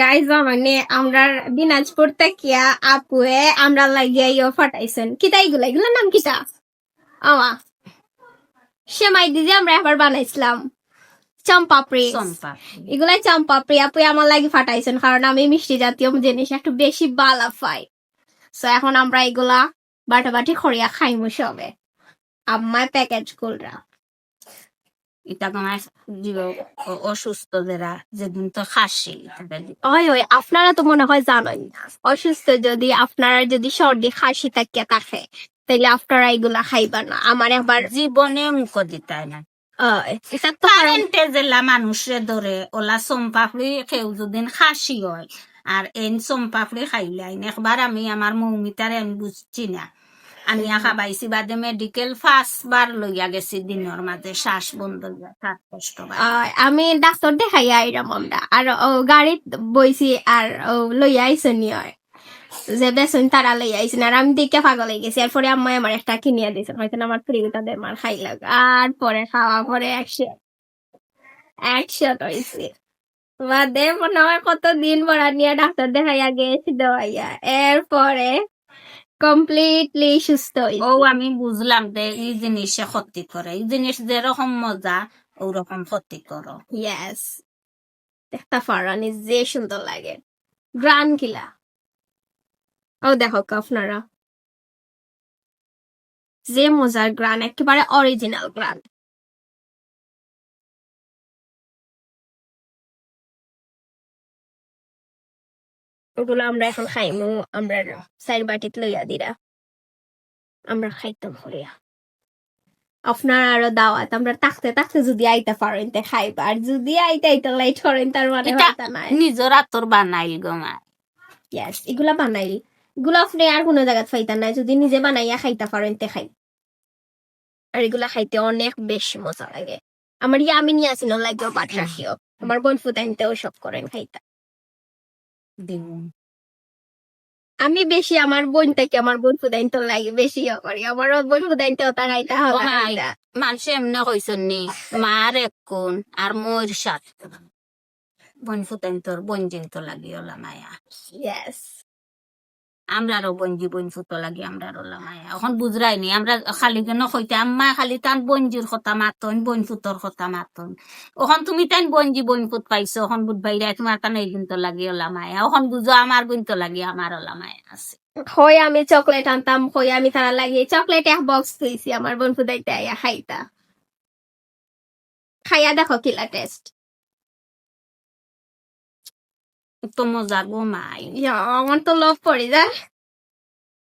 Guys মানে আমরা দিনাজপুর থেকে আপুয়ে আমরা লাগিয়ে ইয়ে ফাটাইছেন। কিতা এগুলা এগুলোর নাম কিতা? আমা সেমাই দিদি আমরা এবার বানাইছিলাম। চম্পাপড়ি। চম্পা এগুলাই চম্পাপড়ি আপু আমার লাগি ফাটাইছেন কারণ আমি মিষ্টি জাতীয় জিনিস একটু বেশি বালা পাই। সো এখন আমরা এগুলা বাটা বাটি খড়িয়া খাইমু সবে। আম্মায় প্যাকেজ গুলরা। এটা তোমার অসুস্থ যারা যেদিন তো খাসি ওই ওই আপনারা তো মনে হয় জানেন অসুস্থ যদি আপনারা যদি সর্দি খাসি থাকে থাকে তাহলে আপনারা এগুলা খাইবা না আমার একবার জীবনে মুখ দিতাই না এটা তো কারেন্টে জেলা মানুষে ধরে ওলা চম্পাফড়ি খেউ যদিন খাসি হয় আর এন চম্পাফড়ি খাইলে একবার আমি আমার মৌমিতারে আমি বুঝছি না আমি আঁকা পাইছি বাদে মেডিকেল ফার্স্ট বার লইয়া গেছি দিনের মাঝে, শ্বাস বন্ধ কষ্ট আমি ডাক্তার দেখাই আইরাম আমরা আর গাড়িত বইছি আর লইয়া আইসন হয় যে বেসন তারা লইয়া আইসেন আর আমি দেখে পাগল হয়ে গেছি, এরপরে আম্মাই আমার একটা কিনিয়া দিয়েছেন হয়তো আমার দেড় মার খাই লাগ, আর পরে খাওয়া পরে একশো একশো হয়েছে বাদে মনে হয় কত দিন পড়া নিয়ে ডাক্তার দেখাইয়া গেছি, দেওয়াইয়া। এরপরে কমপ্লিটলি সুস্থ ও আমি বুঝলাম যে এই জিনিসে ক্ষতি করে। এই জিনিস যেরকম মজা ওরকম ক্ষতি করো। ইয়েস দেখতে পারানি যে সুন্দর লাগে। গ্রান কিলা। ও দেখো আপনারা যে মজার গ্রান একেবারে অরিজিনাল গ্রান। ওগুলো আমরা এখন খাইমু আমরা সাইড বাটিত লইয়া দিরা। আমরা খাইতাম হরিয়া। আপনার আরও দাওয়াত আমরা তাকতে তাকতে যদি আইতে পারেন তে খাইবা আর যদি আইতে আইতে লাইট করেন তার মানে হইতা নাই। নিজের আতর বানাইল গমা ইয়েস এগুলা বানাইল। এগুলো আপনি আর কোনো জায়গায় পাইতেন নাই যদি নিজে বানাইয়া খাইতে পারেন তে খাই আর এগুলা খাইতে অনেক বেশি মজা লাগে। আমার ইয়ে আমি নিয়ে আসি লাগেও বাট রাখিও। আমার বোন ফুটাইতেও সব করেন খাইতা। আমি বেশি আমার বোন থেকে আমার বোন ফুটাইতে লাগে বেশি ইয়ে করি আমার বোন ফুটাইতেও তার আইতা হবে মানুষ। এমনি কইছেন নি মার এক কোন আর মোর সাত বোন ফুদাইন তোর বঞ্জিন তো লাগি ওলা মায়া Yes. আমরারও বঞ্জি ফুটো লাগি আমরার ওলা এখন বুঝরাই নি, আমরা খালি কেন কইতে, আম্মা খালি তান বঞ্জির কথা মাতন, বন ফুটোর কথা মাতন। ওখন তুমি তাইন বঞ্জি বন ফুট পাইছো, ওখন বুধ ভাইরা তোমার কানে এই তো লাগি ওলা মায়া ওখন বুঝো আমার গুণ তো লাগি আমার ওলা মায়া আছে। হয়, আমি চকলেট আনতাম, হয়, আমি তারা লাগিয়ে চকলেট এক বক্স থইছি আমার বোন ফুদাইতে আইয়া খাইতা। খাইয়া দেখো কিলা টেস্ট তো মজা গো মাই আমার তো লোভ পড়ে যায়